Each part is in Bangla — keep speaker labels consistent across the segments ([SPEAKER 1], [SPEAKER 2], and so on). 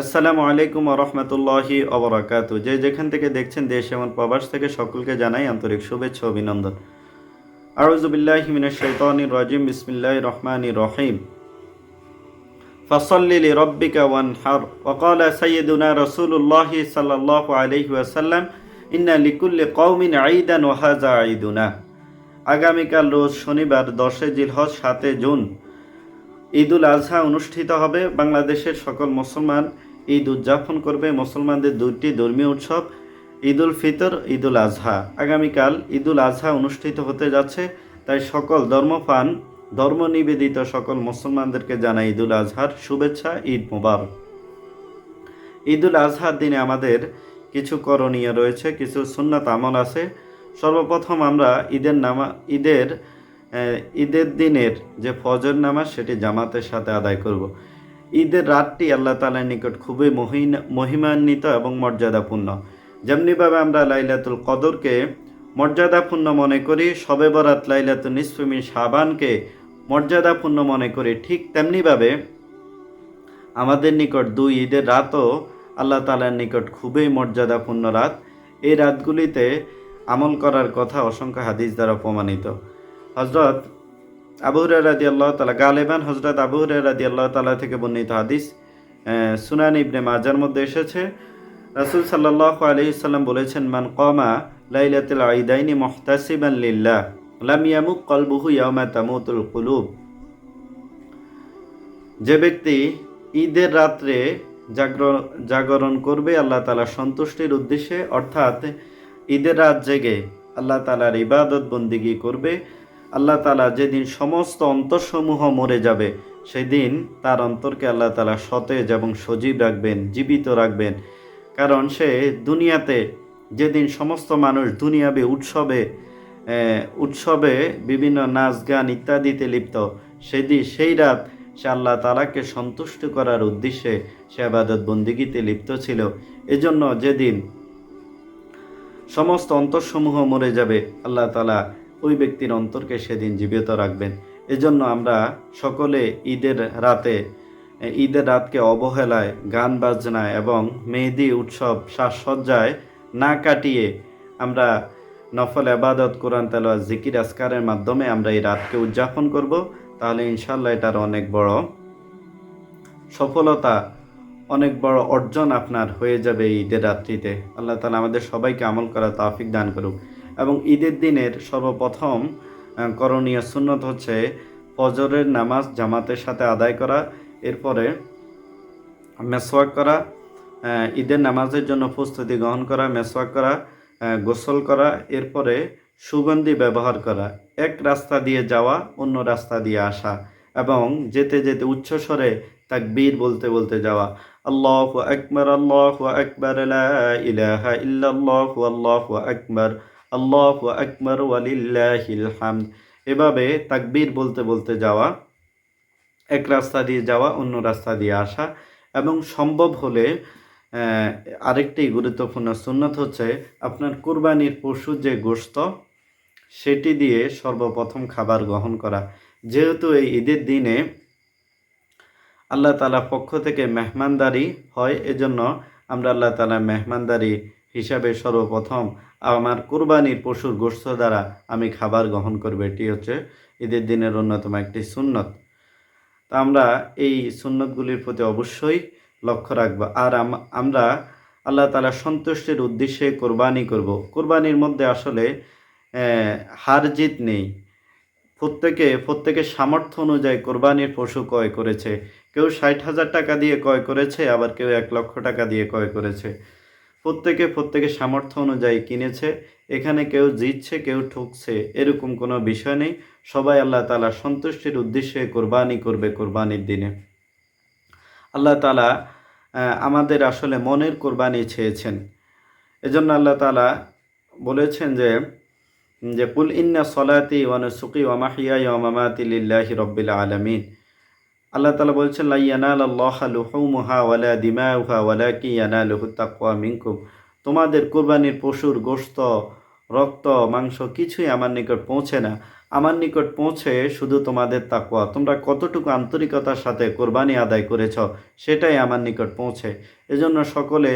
[SPEAKER 1] আসসালামু আলাইকুম রহমতুল্লাহি অবরাকাতু যে যেখান থেকে দেখছেন দেশ এবং প্রবাস থেকে সকলকে জানাই আন্তরিক শুভেচ্ছা অভিনন্দন। আরজুবিল্লাহিমিনশৈতানির রাজিম বিসমিল্লাহ রহমান রহিম। ফসল্লি রব্বিকা ওয়ান হার ওকাল সৈয়দুনা রসুল্লাহ সাল্লাহ আলহি আসাল্লাম ইন্না লিকুল্লি কৌমিন আইদান ওহাজা আইদুনা আগামীকাল রোজ শনিবার দশে জিলহজ সাতে জুন ঈদুল আজহা অনুষ্ঠিত হবে। বাংলাদেশের সকল মুসলমান ঈদ উদযাপন করবে মুসলমানদের দুইটি ধর্মীয় উৎসব ঈদুল ফিতর ঈদুল আজহা আগামীকাল ঈদুল আজহা অনুষ্ঠিত হতে যাচ্ছে, তাই সকল ধর্মপান ধর্ম নিবেদিত সকল মুসলমানদেরকে জানাই ঈদুল আজহার শুভেচ্ছা, ঈদ মুবারক। ঈদুল আজহার দিনে আমাদের কিছু করণীয় রয়েছে, কিছু সুন্নাত আমল আছে। সর্বপ্রথম আমরা ঈদের নামা, ঈদের ঈদের দিনের যে ফজর নামাজ, সেটি জামাতের সাথে আদায় করব। ঈদের রাতটি আল্লাহ তালার নিকট খুবই মহিমান্বিত এবং মর্যাদাপূর্ণ। যেমনিভাবে আমরা লাইলাতুল কদরকে মর্যাদাপূর্ণ মনে করি শবে বরাত লাইলাতুল নিসফিমিন সাবানকে মর্যাদাপূর্ণ মনে করি, ঠিক তেমনিভাবে আমাদের নিকট দুই ঈদের রাতও আল্লাহ তালার নিকট খুবই মর্যাদাপূর্ণ রাত। এই রাতগুলিতে আমল করার কথা অসংখ্য হাদিস দ্বারা প্রমাণিত। হজরত আবু রাদি আল্লাহ তালা গালেবান হজরত আবু রাদি আল্লাহ তালা থেকে বর্ণিত হাদিস সুনান ইবনে মাজার মধ্যে এসেছে। রাসুল সাল্লাহ আলহি সাল্লাম বলেছেন, মান কমা লাইলাতুল আইদাইনি মুহতাসিবান লিল্লাহ, লাম কলবুহু ইয়ামা তামুতুল কুলুব। যে ব্যক্তি ঈদের রাত্রে জাগর, জাগরণ করবে, আল্লাহ তালা সন্তুষ্টির উদ্দেশ্যে, অর্থাৎ ঈদের রাত জেগে আল্লাহ তালার ইবাদত বন্দিগি করবে আল্লাহ তালা যেদিন সমস্ত অন্তরসমূহ মরে যাবে, সেদিন তার অন্তরকে আল্লাহ তালা সতেজ এবং সজীব রাখবেন, জীবিত রাখবেন। কারণ সে দুনিয়াতে যেদিন সমস্ত মানুষ দুনিয়াবে উৎসবে উৎসবে বিভিন্ন নাচ গান ইত্যাদিতে লিপ্ত সেদিন সেই রাত সে আল্লাহ তালাকে সন্তুষ্ট করার উদ্দেশ্যে সে আবাদত বন্দিগিতে লিপ্ত ছিল। এজন্য যেদিন সমস্ত অন্তরসমূহ মরে যাবে, আল্লাহ তালা ওই ব্যক্তির অন্তরকে সেদিন জীবিত রাখবেন। এজন্য আমরা সকলে ঈদের রাতে, ঈদের রাতকে অবহেলায়, গান বাজনা এবং মেহেদি উৎসব সাজসজ্জায় না কাটিয়ে আমরা নফল আবাদত, কোরআন তালোয়া জিকির আসকারের মাধ্যমে আমরা এই রাতকে উদযাপন করব। তাহলে ইনশাল্লাহ এটার অনেক বড় সফলতা, অনেক বড় অর্জন আপনার হয়ে যাবে ঈদের রাত্রিতে। আল্লাহ তালা আমাদের সবাইকে আমল করা তাফিক দান করুক। এবং ঈদের দিনের সর্বপ্রথম করণীয় সুন্নত হচ্ছে ফজরের নামাজ জামাতের সাথে আদায় করা, এরপরে মেসওয়াক করা ঈদের নামাজের জন্য প্রস্তুতি গ্রহণ করা, মেসওয়াক করা গোসল করা, এরপরে সুগন্ধি ব্যবহার করা, এক রাস্তা দিয়ে যাওয়া, অন্য রাস্তা দিয়ে আসা এবং যেতে যেতে উচ্চস্বরে তাকবীর বলতে বলতে যাওয়া, আল্লাহ আকবর আল্লাহ আকবর ইলাহা ইল্লাল্লাহ আল্লাহু আকবর আল্লাহু আকবর ওয়ালিল্লাহিল হামদ। এভাবে তাকবীর বলতে বলতে যাওয়া, এক রাস্তা দিয়ে যাওয়া, অন্য রাস্তা দিয়ে আসা এবং সম্ভব হলে আরেকটি গুরুত্বপূর্ণ সুন্নত হচ্ছে আপনার কুরবানির পশু যে গোশত, সেটি দিয়ে সর্বপ্রথম খাবার গ্রহণ করা। যেহেতু এই ঈদের দিনে আল্লাহ তালা পক্ষ থেকে মেহমানদারি হয়, এজন্য আমরা আল্লাহ তালা মেহমানদারি হিসাবে সর্বপ্রথম আমার কুরবানির পশুর গোস্ত দ্বারা আমি খাবার গ্রহণ করব। এটি হচ্ছে ঈদের দিনের অন্যতম একটি সুন্নত। তা আমরা এই সুন্নতগুলির প্রতি অবশ্যই লক্ষ্য রাখব। আর আম- আমরা আল্লাহ তালা সন্তুষ্টির উদ্দেশ্যে কোরবানি করব। কোরবানির মধ্যে আসলে হার জিত নেই। প্রত্যেকে, প্রত্যেকের সামর্থ্য অনুযায়ী কোরবানির পশু ক্রয় করেছে। কেউ ষাট হাজার টাকা দিয়ে ক্রয় করেছে, আবার কেউ এক লক্ষ টাকা দিয়ে ক্রয় করেছে। প্রত্যেকে প্রত্যেকের সামর্থ্য অনুযায়ী কিনেছে, এখানে কেউ জিতছে, কেউ ঠকছে, এরকম কোনো বিষয় নেই। সবাই আল্লাহ তালা সন্তুষ্টির উদ্দেশ্যে কোরবানি করবে কোরবানির দিনে। আল্লাহ তালা আমাদের আসলে মনের কোরবানি চেয়েছেন। এজন্য আল্লাহ তালা বলেছেন যে যে, কুল ইন্না সলাতি ওয়ানুসুকি ওয়ামাহিয়া ওয়ামামাতি রব্বিল আলামিন। আল্লাহ তালা বলছেন লাই ইয়ানাল আল্লাহ লুহুমুহা ওয়ালা দিমাউহা ওয়ালা কি ইয়ানালুহু তাকওয়া মিনকুম। তোমাদের কোরবানির পশুর গোশত, রক্ত, মাংস কিছুই আমার নিকট পৌঁছে না। আমার নিকট পৌঁছে শুধু তোমাদের তাকওয়া। তোমরা কতটুকু আন্তরিকতার সাথে কোরবানি আদায় করেছ, সেটাই আমার নিকট পৌঁছে। এজন্য সকলে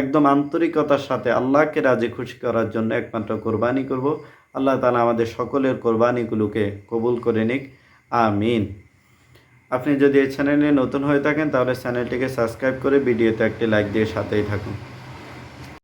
[SPEAKER 1] একদম আন্তরিকতার সাথে আল্লাহকে রাজি, খুশি করার জন্য একমাত্র কোরবানি করব। আল্লাহ তালা আমাদের সকলের কোরবানিগুলোকে কবুল করে নিক। আমিন। আপনি যদি এই চ্যানেলে নতুন হয়ে থাকেন, তাহলে চ্যানেলটিকে সাবস্ক্রাইব করে ভিডিওতে একটি লাইক দিয়ে সাথেই থাকুন।